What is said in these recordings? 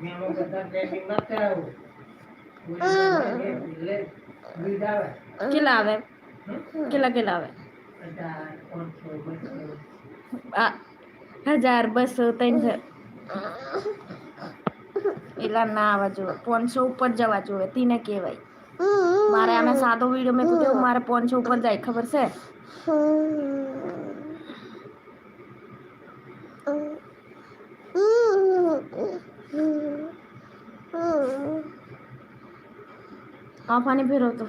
ભેણો આવે? કેટલા કેટલા આવે? હજાર બસો ત્રણસો. એટલા ના આવવા જોઈએ પાંચસો ઉપર જવા જોઈએ તીને કહેવાય. મારે આમે સાદો વીડિયો મેં કીધું, મારે પાંચસો ઉપર જાય. ખબર છે? આ फिरवतो ફેરવતો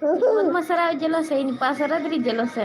મગમાં સરાવી જેલો છે એની પાસે રગડી જેલો છે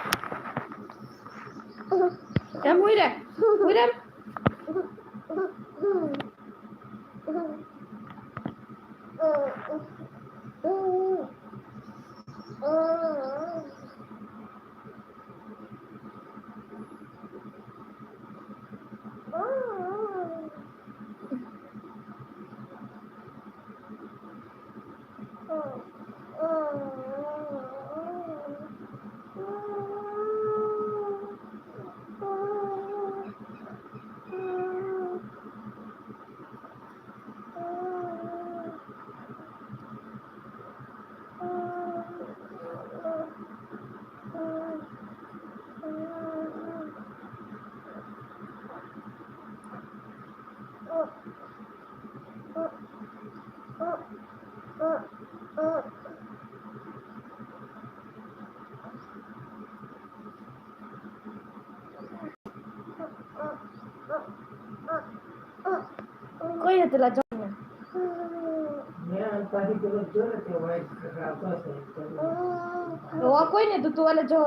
Oh. પેલો જો. કોઈ ને તું તું વાલે જો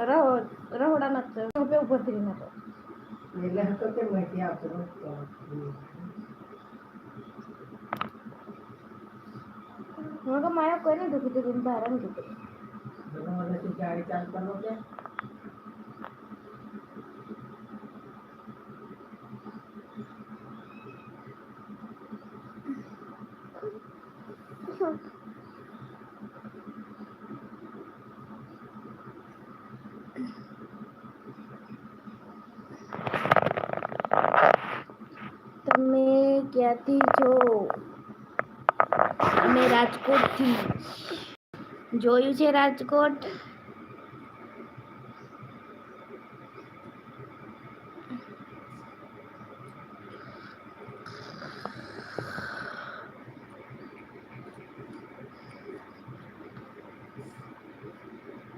રહો રહોડા નથી પે ઉપરથી નતો એટલે હતો માહિતી આપતો નતો તો મારા કોઈ ને દુખી દુખી બહાર ને દુખી મને કરો ચાલતો ક્યાંથી છો અમે રાજકોટથી જોયું છે રાજકોટ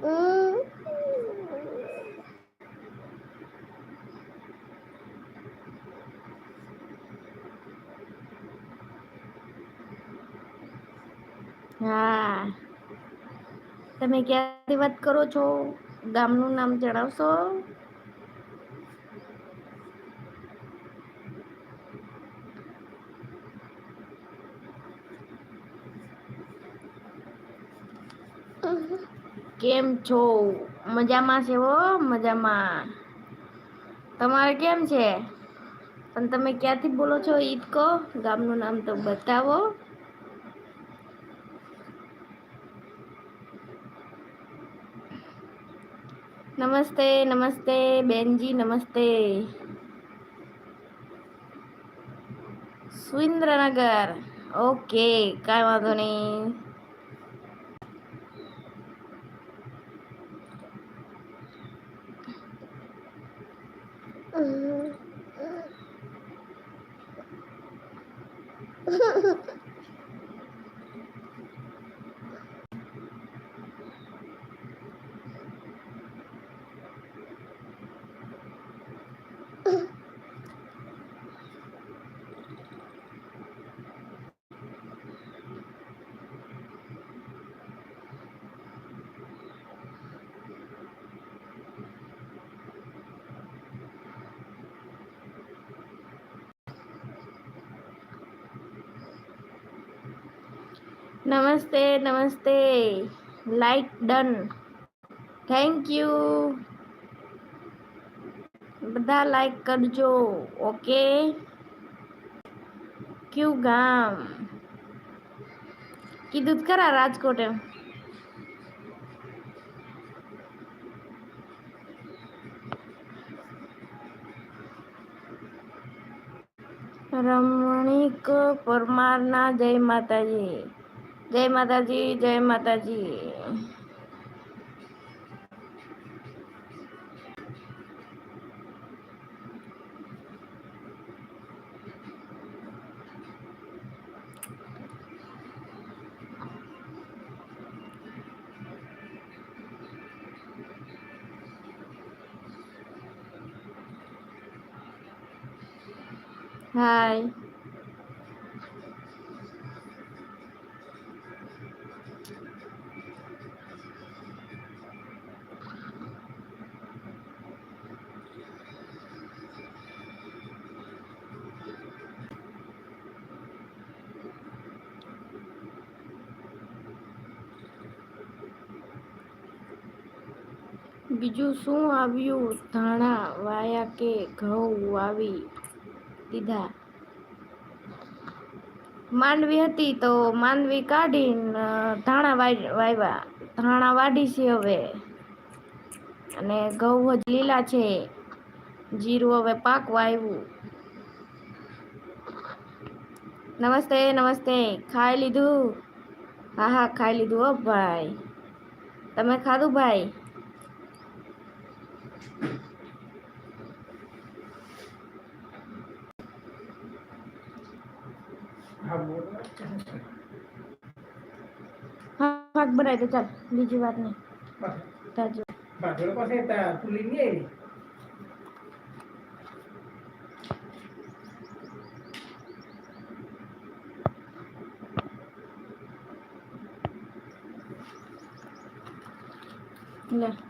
હા તમે ક્યાંથી વાત કરો છો? ગામનું નામ જણાવશો? કેમ છો? મજામાં છે હો, મજામાં. તમારે કેમ છે? પણ તમે ક્યાંથી બોલો છો ઈદ કહો. ગામનું નામ તો બતાવો. નમસ્તે નમસ્તે બેનજી નમસ્તે સુરેન્દ્રનગર ઓકે કાંઈ વાંધો નહીં Namaste namaste. Like done thank you બધા લાઈક કરજો. ઓકે ક્યુ ગામ કીધું ખરા રાજકોટ. એમ રમણીક પરમારના જય માતાજી. જય માતાજી જય માતાજી હાય બીજું શું આવ્યું? ધાણા, વાયા કે ઘઉં વાવી દીધા? માંડવી હતી તો માંડવી કાઢીને ધાણા વાય- વાવ્યા ધાણા વાઢી છે હવે. અને ઘઉં જ લીલા છે. જીરું હવે પાક વાવ્યું નમસ્તે નમસ્તે. ખાઈ લીધું? હા હા, ખાઈ લીધું હો ભાઈ. તમે ખાધું ભાઈ? હા બોલો હા શાક બનાવી દે ચાલ બીજી વાત નહીં તાજો બાજુ પાસે તા પુલી નહીં આવી લે